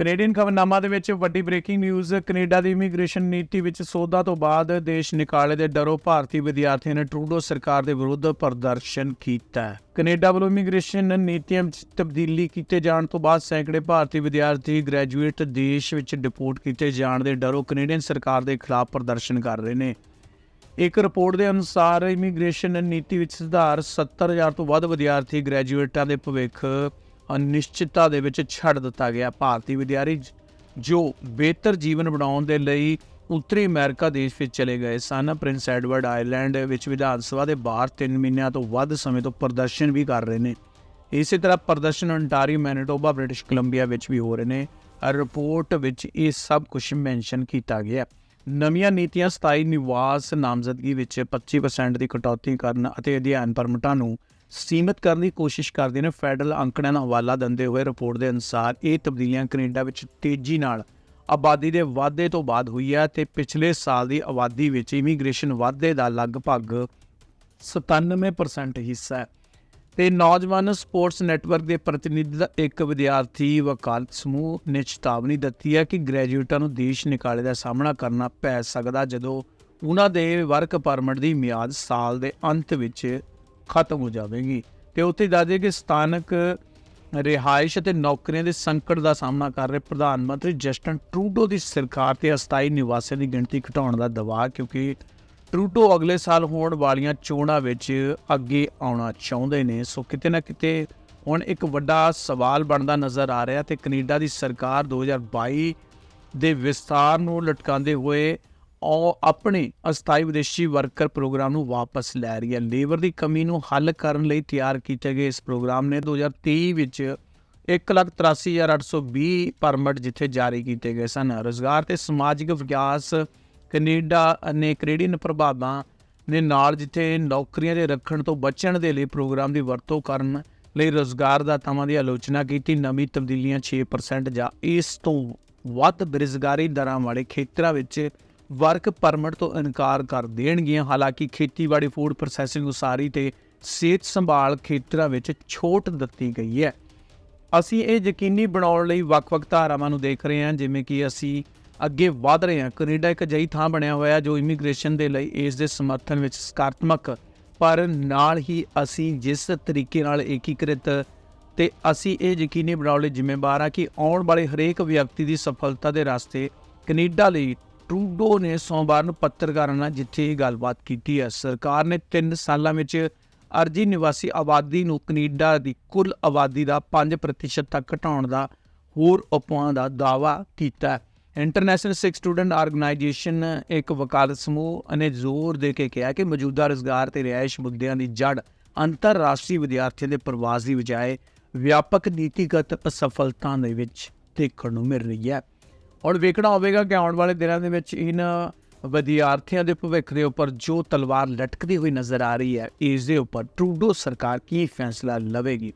Canadian ਖਬਰਨਾਮਾ ਦੇ ਵਿੱਚ ਵੱਡੀ ਬ੍ਰੇਕਿੰਗ ਨਿਊਜ਼, ਕੈਨੇਡਾ ਦੀ ਇਮੀਗ੍ਰੇਸ਼ਨ ਨੀਤੀ ਵਿੱਚ ਸੋਧਾਂ ਤੋਂ ਬਾਅਦ ਦੇਸ਼ ਨਿਕਾਲੇ ਦੇ ਡਰੋਂ ਭਾਰਤੀ ਵਿਦਿਆਰਥੀਆਂ ਨੇ ਟਰੂਡੋ ਸਰਕਾਰ ਦੇ ਵਿਰੁੱਧ ਪ੍ਰਦਰਸ਼ਨ ਕੀਤਾ ਹੈ। ਕੈਨੇਡਾ ਵੱਲੋਂ ਇਮੀਗ੍ਰੇਸ਼ਨ ਨੀਤੀਆਂ ਵਿੱਚ ਤਬਦੀਲੀ ਕੀਤੇ ਜਾਣ ਤੋਂ ਬਾਅਦ ਸੈਂਕੜੇ ਭਾਰਤੀ ਵਿਦਿਆਰਥੀ ਗ੍ਰੈਜੂਏਟ ਦੇਸ਼ ਵਿੱਚ ਡਿਪੋਰਟ ਕੀਤੇ ਜਾਣ ਦੇ ਡਰੋਂ ਕੈਨੇਡੀਅਨ ਸਰਕਾਰ ਦੇ ਖਿਲਾਫ ਪ੍ਰਦਰਸ਼ਨ ਕਰ ਰਹੇ ਨੇ। ਇੱਕ ਰਿਪੋਰਟ ਦੇ ਅਨੁਸਾਰ ਇਮੀਗ੍ਰੇਸ਼ਨ ਨੀਤੀ ਵਿੱਚ ਸੁਧਾਰ 70000 ਤੋਂ ਵੱਧ ਵਿਦਿਆਰਥੀ ਗ੍ਰੈਜੂਏਟਾਂ ਦੇ ਭਵਿੱਖ ਅਨਿਸ਼ਚਿਤਤਾ ਦੇ ਵਿੱਚ ਛੱਡ ਦਿੱਤਾ ਗਿਆ ਭਾਰਤੀ ਵਿਦਿਆਰਥੀ ਜੋ ਬਿਹਤਰ ਜੀਵਨ ਬਣਾਉਣ ਦੇ ਲਈ ਉੱਤਰੀ ਅਮਰੀਕਾ ਦੇਸ਼ ਵਿੱਚ ਚਲੇ ਗਏ ਸਨ। ਪ੍ਰਿੰਸ ਐਡਵਰਡ ਆਇਲੈਂਡ ਵਿੱਚ ਵਿਧਾਨ ਸਭਾ ਦੇ ਬਾਹਰ 3 ਮਹੀਨਿਆਂ ਤੋਂ ਵੱਧ ਸਮੇਂ ਤੋਂ ਪ੍ਰਦਰਸ਼ਨ ਵੀ ਕਰ ਰਹੇ ਨੇ। ਇਸੇ ਤਰ੍ਹਾਂ ਪ੍ਰਦਰਸ਼ਨ ਅੰਟਾਰੀ ਮੈਨੀਟੋਬਾ, ਬ੍ਰਿਟਿਸ਼ ਕੋਲੰਬੀਆ ਵਿੱਚ ਵੀ ਹੋ ਰਹੇ ਨੇ। ਰਿਪੋਰਟ ਵਿੱਚ ਇਹ ਸਭ ਕੁਝ ਮੈਂਸ਼ਨ ਕੀਤਾ ਗਿਆ। ਨਵੀਆਂ ਨੀਤੀਆਂ ਸਥਾਈ ਨਿਵਾਸ ਨਾਮਜ਼ਦਗੀ ਵਿੱਚ 25% ਦੀ ਕਟੌਤੀ ਕਰਨ ਅਤੇ ਅਧਿਐਨ ਪਰਮਿਟਾਂ ਨੂੰ ਸੀਮਿਤ ਕਰਨ ਦੀ ਕੋਸ਼ਿਸ਼ ਕਰਦੇ ਨੇ, ਫੈਡਰਲ ਅੰਕੜਿਆਂ ਦਾ ਹਵਾਲਾ ਦਿੰਦੇ ਹੋਏ ਰਿਪੋਰਟ ਦੇ ਅਨੁਸਾਰ ਇਹ ਤਬਦੀਲੀਆਂ ਕੈਨੇਡਾ ਵਿੱਚ ਤੇਜ਼ੀ ਨਾਲ ਆਬਾਦੀ ਦੇ ਵਾਧੇ ਤੋਂ ਬਾਅਦ ਹੋਈ ਹੈ ਤੇ ਪਿਛਲੇ ਸਾਲ ਦੀ ਆਬਾਦੀ ਵਿੱਚ ਇਮੀਗ੍ਰੇਸ਼ਨ ਵਾਧੇ ਦਾ ਲਗਭਗ 97% ਹਿੱਸਾ ਹੈ ਤੇ ਨੌਜਵਾਨ ਸਪੋਰਟਸ ਨੈਟਵਰਕ ਦੇ ਪ੍ਰਤੀਨਿਧ ਦਾ ਇੱਕ ਵਿਦਿਆਰਥੀ ਵਕਾਲਤ ਸਮੂਹ ਨੇ ਚੇਤਾਵਨੀ ਦਿੱਤੀ ਹੈ ਕਿ ਗ੍ਰੈਜੂਏਟਾਂ ਨੂੰ ਦੇਸ਼ ਨਿਕਾਲੇ ਦਾ ਸਾਹਮਣਾ ਕਰਨਾ ਪੈ ਸਕਦਾ ਜਦੋਂ ਉਹਨਾਂ ਦੇ ਵਰਕ ਪਰਮਿਟ ਦੀ ਮਿਆਦ ਸਾਲ ਦੇ ਅੰਤ ਵਿੱਚ ਖਤਮ ਹੋ ਜਾਵੇਗੀ। ਤੇ ਉੱਥੇ ਦੱਸਦੇ ਕਿ ਸਥਾਨਕ ਰਿਹਾਇਸ਼ ਅਤੇ ਨੌਕਰੀਆਂ ਦੇ ਸੰਕਟ ਦਾ ਸਾਹਮਣਾ ਕਰ ਰਹੇ ਪ੍ਰਧਾਨ ਮੰਤਰੀ ਜਸਟਨ ਟਰੂਡੋ ਦੀ ਸਰਕਾਰ ਤੇ ਅਸਥਾਈ ਨਿਵਾਸੀਆਂ ਦੀ ਗਿਣਤੀ ਘਟਾਉਣ ਦਾ ਦਬਾਅ, ਕਿਉਂਕਿ ਟਰੂਡੋ ਅਗਲੇ ਸਾਲ ਹੋਣ ਵਾਲੀਆਂ ਚੋਣਾਂ ਵਿੱਚ ਅੱਗੇ ਆਉਣਾ ਚਾਹੁੰਦੇ ਨੇ। ਸੋ ਕਿਤੇ ਨਾ ਕਿਤੇ ਹੁਣ ਇੱਕ ਵੱਡਾ ਸਵਾਲ ਬਣਦਾ ਨਜ਼ਰ ਆ ਰਿਹਾ ਤੇ ਕੈਨੇਡਾ ਦੀ ਸਰਕਾਰ 2022 ਦੇ ਵਿਸਤਾਰ ਨੂੰ ਲਟਕਾਉਂਦੇ ਹੋਏ ਆਪਣੇ ਅਸਥਾਈ ਵਿਦੇਸ਼ੀ ਵਰਕਰ ਪ੍ਰੋਗਰਾਮ ਨੂੰ ਵਾਪਸ ਲੈ ਰਹੀ ਹੈ। ਲੇਬਰ ਦੀ ਕਮੀ ਨੂੰ ਹੱਲ ਕਰਨ ਲਈ ਤਿਆਰ ਕੀਤੇ ਗਏ ਇਸ ਪ੍ਰੋਗਰਾਮ ਨੇ 2023 ਵਿੱਚ 183820 ਪਰਮਿਟ ਜਿੱਥੇ ਜਾਰੀ ਕੀਤੇ ਗਏ ਸਨ। ਰੋਜ਼ਗਾਰ ਤੇ ਸਮਾਜਿਕ ਵਿਕਾਸ ਕੈਨੇਡਾ ਨੇ ਕੈਨੇਡੀਅਨ ਪ੍ਰਭਾਵਾਂ ਦੇ ਨਾਲ ਜਿੱਥੇ ਨੌਕਰੀਆਂ ਦੇ ਰੱਖਣ ਤੋਂ ਬਚਣ ਦੇ ਲਈ ਪ੍ਰੋਗਰਾਮ ਦੀ ਵਰਤੋਂ ਕਰਨ ਲਈ ਰੋਜ਼ਗਾਰਦਾਤਾਵਾਂ ਦੀ ਆਲੋਚਨਾ ਕੀਤੀ। ਨਵੀਂ ਤਬਦੀਲੀਆਂ 6% ਜਾਂ ਇਸ ਤੋਂ ਵੱਧ ਬੇਰੁਜ਼ਗਾਰੀ ਦਰਾਂ ਵਾਲੇ ਖੇਤਰਾਂ ਵਿੱਚ ਵਰਕ ਪਰਮਿਟ ਤੋਂ ਇਨਕਾਰ ਕਰ ਦੇਣਗੀਆਂ। ਹਾਲਾਂਕਿ ਖੇਤੀਬਾੜੀ, ਫੂਡ ਪ੍ਰੋਸੈਸਿੰਗ, ਉਸਾਰੀ ਤੇ ਸਿਹਤ ਸੰਭਾਲ ਖੇਤਰਾਂ ਵਿੱਚ ਛੋਟ ਦਿੱਤੀ ਗਈ ਹੈ। ਅਸੀਂ ਇਹ ਯਕੀਨੀ ਬਣਾਉਣ ਲਈ ਵੱਖ-ਵੱਖ ਧਾਰਾਵਾਂ ਨੂੰ ਦੇਖ ਰਹੇ ਹਾਂ, ਜਿਵੇਂ ਕਿ ਅਸੀਂ ਅੱਗੇ ਵਧ ਰਹੇ ਹਾਂ। ਕੈਨੇਡਾ ਇੱਕ ਅਜਿਹੀ ਥਾਂ ਬਣਿਆ ਹੋਇਆ ਜੋ ਇਮੀਗ੍ਰੇਸ਼ਨ ਦੇ ਲਈ ਇਸ ਦੇ ਸਮਰਥਨ ਵਿੱਚ ਸਕਾਰਾਤਮਕ। ਪਰ ਨਾਲ ਹੀ ਅਸੀਂ ਜਿਸ ਤਰੀਕੇ ਨਾਲ ਏਕੀਕ੍ਰਿਤ ਤੇ ਅਸੀਂ ਇਹ ਯਕੀਨੀ ਬਣਾਉਣ ਲਈ ਜ਼ਿੰਮੇਵਾਰ ਹਾਂ ਕਿ ਆਉਣ ਵਾਲੇ ਹਰੇਕ ਵਿਅਕਤੀ ਦੀ ਸਫਲਤਾ ਦੇ ਰਸਤੇ ਕੈਨੇਡਾ ਲਈ ਟਰੂਡੋ ਨੇ ਸੋਮਵਾਰ ਨੂੰ ਪੱਤਰਕਾਰਾਂ ਨਾਲ ਜਿੱਥੇ ਇਹ ਗੱਲਬਾਤ ਕੀਤੀ ਹੈ, ਸਰਕਾਰ ਨੇ 3 ਸਾਲਾਂ ਵਿੱਚ ਅਰਜੀ ਨਿਵਾਸੀ ਆਬਾਦੀ ਨੂੰ ਕੈਨੇਡਾ ਦੀ ਕੁੱਲ ਆਬਾਦੀ ਦਾ 5% ਤੱਕ ਘਟਾਉਣ ਦਾ ਹੋਰ ਉਪਾਅ ਦਾ ਦਾਅਵਾ ਕੀਤਾ ਹੈ। ਇੰਟਰਨੈਸ਼ਨਲ ਸਿੱਖ ਸਟੂਡੈਂਟ ਆਰਗੇਨਾਈਜੇਸ਼ਨ ਇੱਕ ਵਕਾਲਤ ਸਮੂਹ ਨੇ ਜ਼ੋਰ ਦੇ ਕੇ ਕਿਹਾ ਕਿ ਮੌਜੂਦਾ ਰੁਜ਼ਗਾਰ ਤੇ ਰਿਹਾਇਸ਼ ਮੁੱਦਿਆਂ ਦੀ ਜੜ ਅੰਤਰਰਾਸ਼ਟਰੀ ਵਿਦਿਆਰਥੀਆਂ ਦੇ ਪ੍ਰਵਾਸ ਦੀ ਬਜਾਏ ਵਿਆਪਕ ਨੀਤੀਗਤ ਅਸਫਲਤਾ ਦੇ ਵਿੱਚ ਦੇਖਣ ਨੂੰ ਮਿਲ ਰਹੀ ਹੈ। ਹੁਣ ਵੇਖਣਾ ਹੋਵੇਗਾ ਕਿ ਆਉਣ ਵਾਲੇ ਦਿਨਾਂ ਦੇ ਵਿੱਚ ਇਹਨਾਂ ਵਿਦਿਆਰਥੀਆਂ ਦੇ ਭਵਿੱਖ ਦੇ ਉੱਪਰ ਜੋ ਤਲਵਾਰ ਲਟਕਦੀ ਹੋਈ ਨਜ਼ਰ ਆ ਰਹੀ ਹੈ, ਇਸ ਦੇ ਉੱਪਰ ਟਰੂਡੋ ਸਰਕਾਰ ਕੀ ਫੈਸਲਾ ਲਵੇਗੀ?